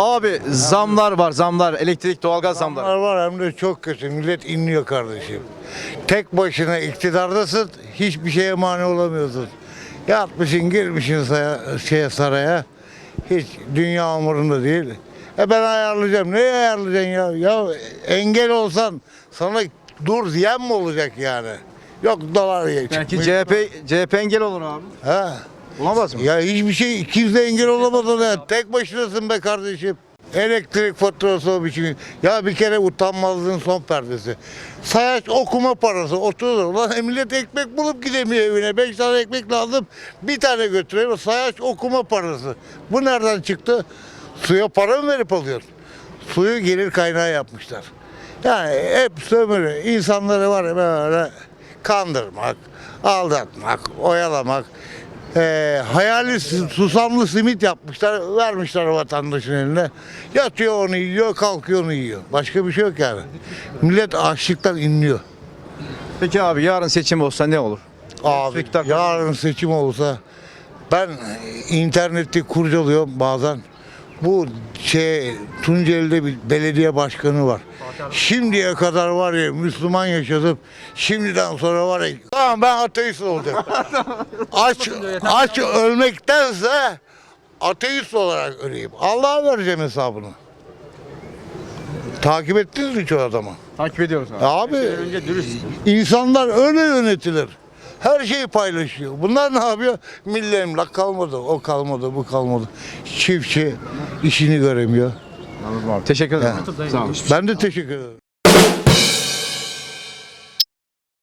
Abi zamlar var zamlar. Elektrik, doğalgaz Zamlar zamları. var hem de çok kötü. Millet inliyor kardeşim. Tek başına iktidardasın, hiçbir şeye mani olamıyorsun. Yatmışsın, girmişsin saya, şeye saraya. Hiç dünya umurunda değil. E ben ayarlayacağım. Neyi ayarlayacaksın ya? Ya engel olsan sana dur diyen mi olacak yani? Yok dolar ye. Belki çıkmış. CHP, CHP engel olur abi. Ha. Olamaz mı? Ya hiçbir şey kimse engel olamaz ona. Tek başınasın be kardeşim. Elektrik faturası o biçim. Ya bir kere utanmazlığın son perdesi. Sayaç okuma parası 30 lira. Ulan e, millet ekmek bulup gidemiyor evine. 5 tane ekmek lazım. Bir tane götürüyor. Sayaç okuma parası. Bu nereden çıktı? Suya para mı verip alıyorsun? Suyu gelir kaynağı yapmışlar. Yani hep sömürü. İnsanları var ya böyle kandırmak, aldatmak, oyalamak. Ee, hayali su- susamlı simit yapmışlar, vermişler vatandaşın eline. Yatıyor onu yiyor, kalkıyor onu yiyor. Başka bir şey yok yani. Millet açlıktan inliyor. Peki abi yarın seçim olsa ne olur? Abi yarın seçim olsa ben internette kurcalıyorum bazen. Bu şey Tunceli'de bir belediye başkanı var. Şimdiye kadar var ya Müslüman yaşadım. Şimdiden sonra var ya tamam ben ateist olacağım. aç aç ölmektense ateist olarak öleyim. Allah'a vereceğim hesabını. Takip ettiniz mi çoğu adamı? Takip ediyoruz abi. Abi Önce dürüst. insanlar öyle yönetilir. Her şeyi paylaşıyor. Bunlar ne yapıyor? Milli emlak kalmadı, o kalmadı, bu kalmadı. Çiftçi işini göremiyor. Teşekkür ederim. Sağ olun. Ben de teşekkür ederim.